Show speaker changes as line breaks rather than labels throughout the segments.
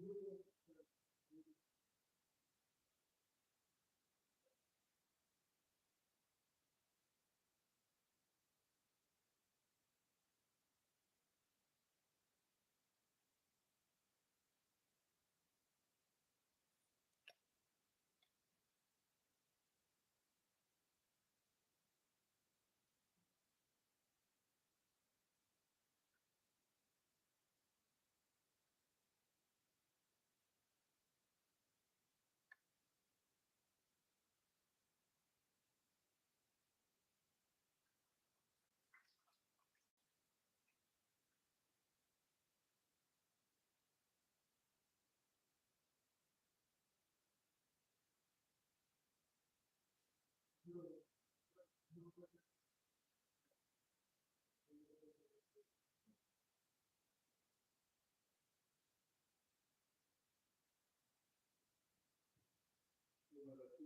Thank you.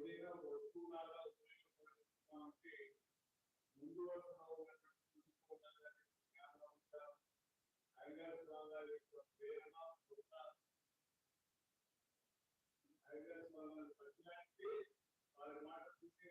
కొద్దిగా వస్తున్నారా ముందు వరుసలో ఉన్నటువంటి జ్ఞానంగా ఐగర్ స్వామి ప్రేరణ ఐగర్ స్వామి ప్రజలంటే వారి మాట చూసే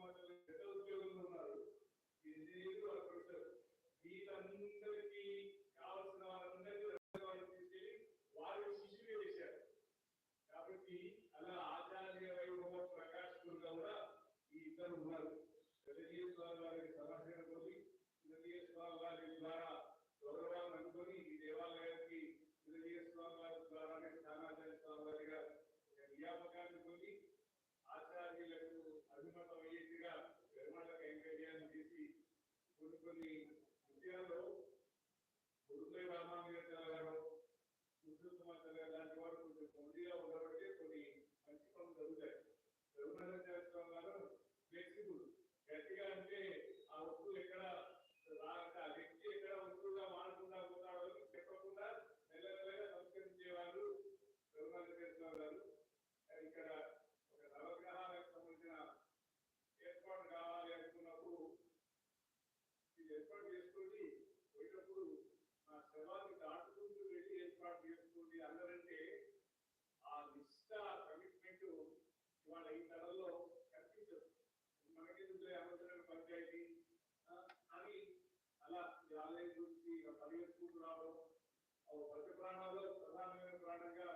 Urupali ప్రతి ప్రాణాల్లో ప్రధానమైన ప్రాణంగా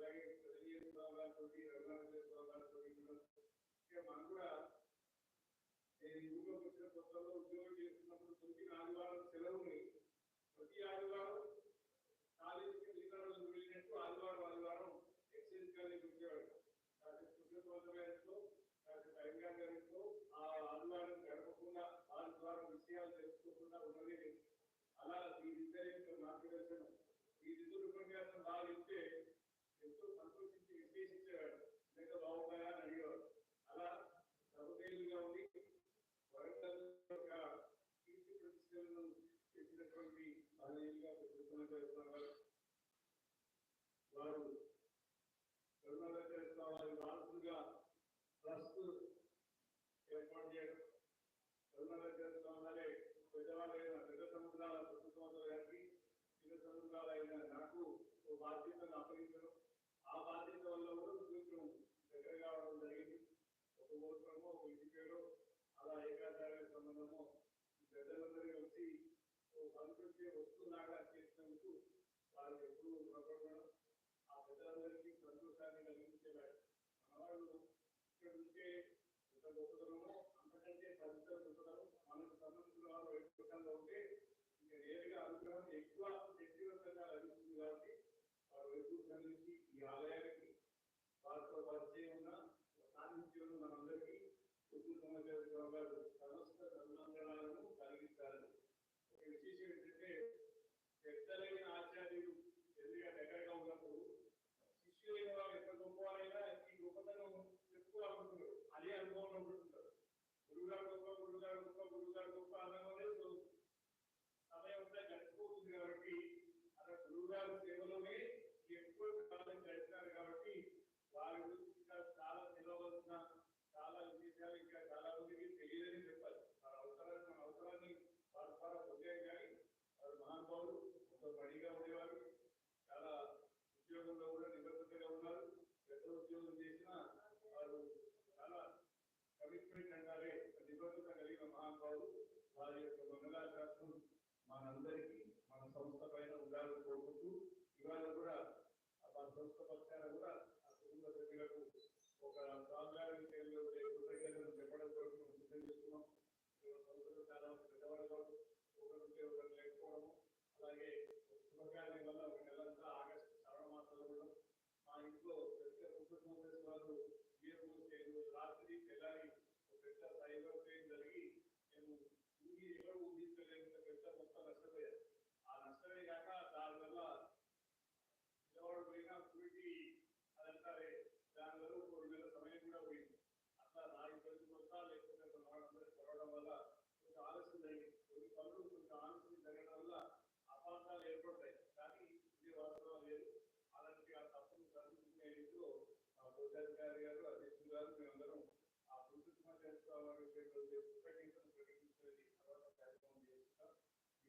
అలాగే ప్రజనీయ స్వామి కూడా ఉద్యోగం చేస్తున్నప్పుడు తొమ్మిది ఆదివారం సెలవుని ప్రతి ఆదివారం అలా వీరిద్దరి యొక్క మార్గదర్శనం వీరిద్దరు ఉపన్యాసం బాగా ఇస్తే ఎంతో సంతోషించి విశేషించేవాడు లేక బాగుంటాయా అని అడిగేవాడు. అలా సభదేలుగా ఉండి కీర్తి ప్రతిష్టలను చేసినటువంటి వారు అలా ఏకాధారణ సంబంధము ప్రజలందరికీ వచ్చి అనుకుంటే వస్తులాగా చేసినందుకు వాళ్ళు ఎప్పుడూ రుణపడడం ఆ ప్రజలందరికీ సంతోషాన్ని కలిగించేవాడు మనవాళ్ళు ఇక్కడ ఉంటే ఇంత గొప్పతనమో another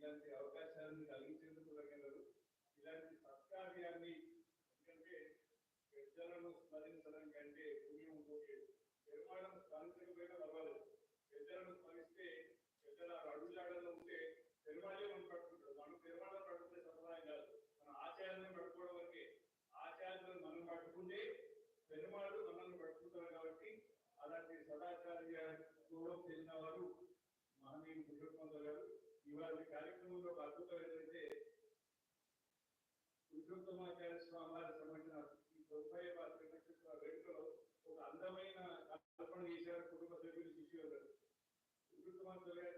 ఇలాంటి అవకాశాలను కలిగించేందుకు తగినారు ఇలాంటి సత్కార్యాన్ని ఎందుకంటే పెద్దలను స్మరించడం కంటే పుణ్యం పోతే నిర్మాణం స్మరించకపోయినా పర్వాలేదు. పెద్దలను స్మరిస్తే పెద్దల అడుగుజాడలో ఉంటే పెరుమాళే మనం పట్టుకుంటారు. మనం పెరుమాళం పట్టుకునే సంప్రదాయం కాదు. మన ఆచార్యాలను పట్టుకోవడం వరకే. ఆచార్యులను మనం పట్టుకుంటే పెరుమాళ్ళు మనల్ని పట్టుకుంటారు కాబట్టి అలాంటి సదాచార్య విశ్వకర్మాచార్య స్వామి వారికి సంబంధించిన ఈ తొంభై వారికి సంబంధించిన వేడుకలో ఒక అందమైన కల్పన చేశారు కుటుంబ సభ్యులు శిష్యులు విశ్వకర్మాచార్య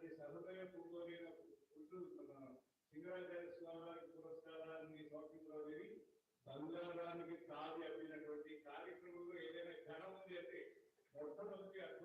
అలాంటి సహృదయ పూర్వమైన పురుషులు మన సింగరాచార్య స్వామి వారి పురస్కారాన్ని సమర్పించడం బంగారానికి తాది అమ్మినటువంటి కార్యక్రమంలో ఏదైనా ఘనం ఉంది అంటే మొట్టమొదటి అద్భుతం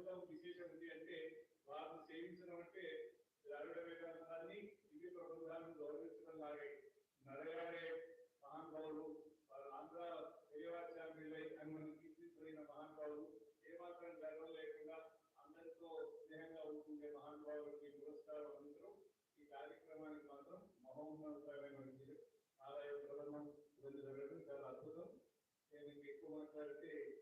people on that day